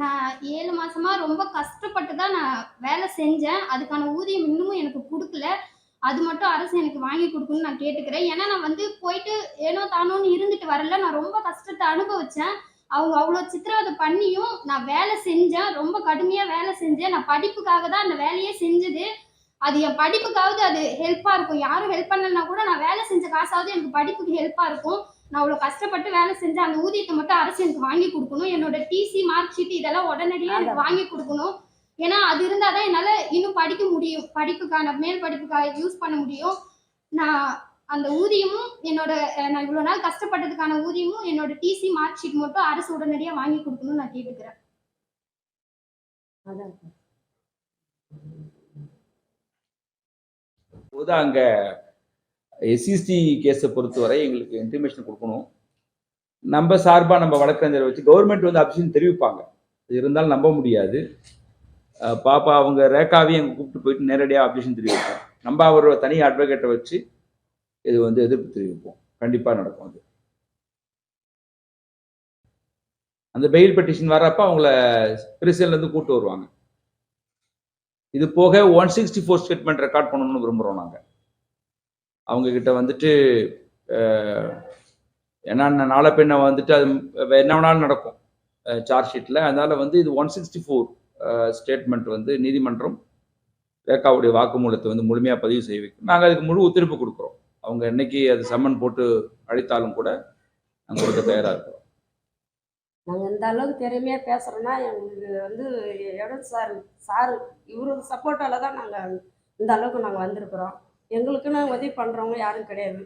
நான் ஏழு மாசமா ரொம்ப கஷ்டப்பட்டு தான் நான் வேலை செஞ்சேன். அதுக்கான ஊதியம் இன்னமும் எனக்கு கொடுக்கல. அது மட்டும் அரசு எனக்கு வாங்கி கொடுக்கணும்னு நான் கேட்டுக்கிறேன். ஏன்னா நான் வந்து போயிட்டு ஏனோ தானோன்னு இருந்துட்டு வரல. நான் ரொம்ப கஷ்டத்தை அனுபவிச்சேன். அவங்க அவ்வளோ சித்திரவதை பண்ணியும் நான் வேலை செஞ்சேன். ரொம்ப கடுமையாக வேலை செஞ்சேன். நான் படிப்புக்காக தான் அந்த வேலையே செஞ்சது. அது என் படிப்புக்காவது அது ஹெல்ப்பாக இருக்கும். யாரும் ஹெல்ப் பண்ணலனா கூட நான் வேலை செஞ்ச காசாவது எனக்கு படிப்புக்கு ஹெல்ப்பாக இருக்கும். நான் அவ்வளோ கஷ்டப்பட்டு வேலை செஞ்சேன் அந்த ஊதியத்தை மட்டும் அரசு எனக்கு வாங்கி கொடுக்கணும். என்னோட டிசி மார்க் ஷீட் இதெல்லாம் உடனடியாக எனக்கு வாங்கி கொடுக்கணும். ஏன்னா அது இருந்தால் தான் என்னால் இன்னும் படிக்க முடியும். படிப்புக்கான மேல் படிப்புக்காக யூஸ் பண்ண முடியும். நான் அந்த ஊதியமும் என்னோட நான் இவ்வளோ நாள் கஷ்டப்பட்டதுக்கான ஊதியமும் என்னோட டிசி மார்க் ஷீட் மட்டும் அரசு உடனடியாக வாங்கி கொடுக்கணும்னு நான் கேட்டுக்கிறேன். அதான். தான் அங்கே எஸ்சிஎஸ்டி கேஸை பொறுத்தவரை எங்களுக்கு இன்டிமேஷன் கொடுக்கணும். நம்ம சார்பாக நம்ம வழக்கறிஞரை வச்சு கவர்மெண்ட் வந்து அப்சிஷன் தெரிவிப்பாங்க. அது இருந்தாலும் நம்ப முடியாது. பாப்பா அவங்க ரேகாவையும் எங்கள் கூப்பிட்டு போயிட்டு நேரடியாக அப்ஜெக்ஷன் தெரிவிப்போம். நம்ம அவர் தனி அட்வொகேட்டை வச்சு இது வந்து எதிர்ப்பு தெரிவிப்போம். கண்டிப்பாக நடக்கும் அது. அந்த பெயில் பெட்டிஷன் வர்றப்ப அவங்கள பிரிசல்லேருந்து கூப்பிட்டு வருவாங்க. இது போக one sixty four statement record பண்ணணும்னு விரும்புகிறோம் நாங்கள் அவங்கக்கிட்ட வந்துட்டு என்னென்ன நாளை பெண்ணை வந்துட்டு அது என்ன வேணாலும் நடக்கும். சார்ஜ் ஷீட்டில் அதனால் வந்து இது ஒன் சிக்ஸ்டி ஃபோர் ஸ்டேட்மெண்ட் வந்து நீதிமன்றம் ரேகாவுடைய வாக்குமூலத்தை வந்து முழுமையாக பதிவு செய்ய வைக்கும். நாங்கள் அதுக்கு முழு ஒத்துழைப்பு கொடுக்குறோம். அவங்க என்னைக்கு அது சம்மன் போட்டு அழைத்தாலும் கூட நாங்கள் கொடுக்க தயாராக இருக்கிறோம் நாங்கள் இந்த அளவுக்கு திறமையாக பேசுகிறோன்னா எங்களுக்கு வந்து இடம் சார் சார் இவரு சப்போர்ட்டால தான் நாங்கள் இந்த அளவுக்கு நாங்கள் வந்திருக்கிறோம். எங்களுக்குன்னு உதவி பண்ணுறவங்க யாரும் கிடையாது.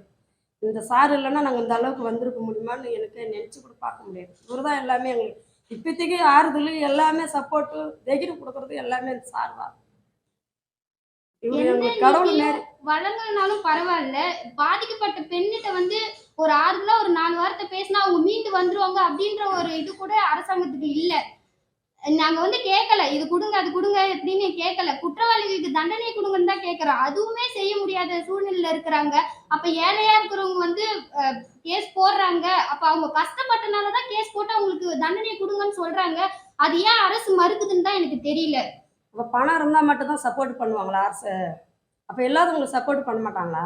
இந்த சார் இல்லைன்னா நாங்கள் இந்த அளவுக்கு வந்திருக்க முடியுமான்னு எனக்கு நினச்சி கூட பார்க்க முடியாது. இவர் தான் எல்லாமே எங்களுக்கு இப்போதைக்கு ஆறுதல் எல்லாமே சப்போர்ட்டு தைரியம் கொடுக்குறது எல்லாமே இந்த சார் தான். இவர் எந்த எங்களுக்கு கடவுள் வழங்கலனாலும் பரவாயில்ல பாதிக்கப்பட்ட வந்து ஒரு ஆறுதலா ஒரு நாலு வார்த்தை பேசினா அவங்க மீண்டு வந்துருவாங்க அப்படின்ற ஒரு இது கூட அரசாங்கத்துக்கு இல்லை. நாங்க வந்து கேட்கல இது கொடுங்க அது கொடுங்க அப்படின்னு கேட்கல குற்றவாளிகளுக்கு தண்டனை கொடுங்கன்னு தான் கேட்கறோம் அதுவுமே செய்ய முடியாத சூழ்நிலையில இருக்கிறாங்க. அப்ப ஏழையா இருக்கிறவங்க வந்து கேஸ் போடுறாங்க. அப்ப அவங்க கஷ்டப்பட்டனாலதான் கேஸ் போட்டு அவங்களுக்கு தண்டனை கொடுங்கன்னு சொல்றாங்க. அது ஏன் அரசு மறுக்குதுன்னு தான் எனக்கு தெரியல. அப்ப பணம் இருந்தால் மட்டும்தான் சப்போர்ட் பண்ணுவாங்களா அரசு? அப்போ எல்லாத்துக்கும் சப்போர்ட் பண்ண மாட்டாங்களா?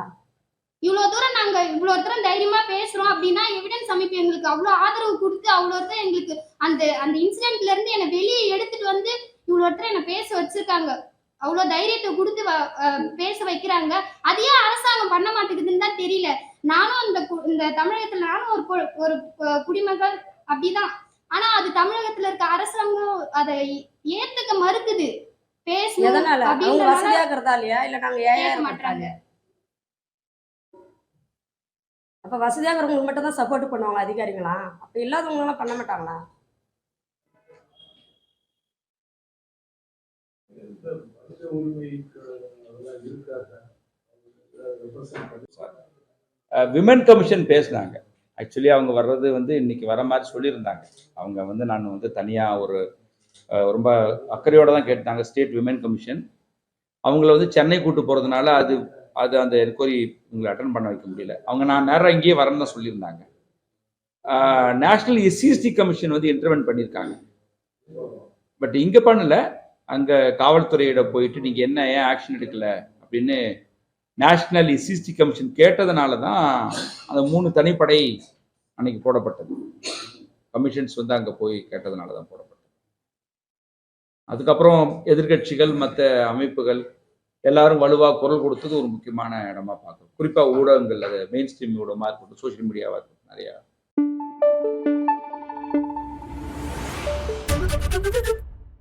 இவ்வளவு தூரம் நாங்க இவ்வளவு தூரம் தைரியமா பேசுறோம் அப்படின்னா எவிடன்ஸ் அமைப்பு எங்களுக்கு அவ்வளவு ஆதரவு கொடுத்து அவ்வளவு தூரம் எங்களுக்கு அந்த அந்த இன்சிடென்ட்ல இருந்து என்னை வெளியே எடுத்துட்டு வந்து இவ்வளவு தூரம் என்னை பேச வச்சிருக்காங்க. அவ்வளவு தைரியத்தை கொடுத்து பேச வைக்கிறாங்க. அது ஏன் அரசாங்கம் பண்ண மாட்டேங்குதுன்னு தான் தெரியல. நானும் இந்த இந்த தமிழகத்துல நானும் ஒரு ஒரு குடிமகள் அப்படிதான். ஆனா அது தமிழகத்துல இருக்க அரசாங்கம் அதை ஏத்துக்க மறுக்குது. பேசணும் இல்லையா? இல்லை நாங்கள் கேட்க இருக்கிறதா மாட்டாங்க அப்போ வசதியாக மட்டும் தான் சப்போர்ட் பண்ணுவாங்க அதிகாரிகளாம் அப்போ இல்லாதவங்களாம் பண்ண மாட்டாங்களா? விமன் கமிஷன் பேசினாங்க. ஆக்சுவலி அவங்க வர்றது வந்து இன்னைக்கு வர மாதிரி சொல்லியிருந்தாங்க. அவங்க வந்து நான் வந்து தனியாக ஒரு ரொம்ப அக்கறையோடு தான் கேட்டாங்க ஸ்டேட் விமன் கமிஷன் அவங்கள வந்து சென்னை கூட்டு போகிறதுனால அது அது அந்த என்கொயரி உங்களை அட்டன் பண்ண வைக்க முடியல. அவங்க நான் நேரம் இங்கேயே வரேன்னு தான் சொல்லியிருந்தாங்க. நேஷ்னல் எஸ்சிஎஸ்டி கமிஷன் வந்து இன்டர்வென்ட் பண்ணியிருக்காங்க. பட் இங்கே பண்ணல. அங்கே காவல்துறையிட போயிட்டு நீங்கள் என்ன ஏன் ஆக்ஷன் எடுக்கல அப்படின்னு நேஷ்னல் எஸ்சிஎஸ்டி கமிஷன் கேட்டதுனால தான் அந்த மூணு தனிப்படை அன்னைக்கு போடப்பட்டது. கமிஷன்ஸ் வந்து அங்கே போய் கேட்டதுனால தான் போடப்பட்டது. அதுக்கப்புறம் எதிர்க்கட்சிகள் மற்ற அமைப்புகள் எல்லாரும் வலுவாக குரல் கொடுத்தது ஒரு முக்கியமான இடமா பார்க்குறோம் குறிப்பாக ஊடகங்கள் அது மெயின் ஸ்ட்ரீம் ஊடகமாக இருக்கட்டும் சோஷியல் மீடியாவாக இருக்கட்டும் நிறையா.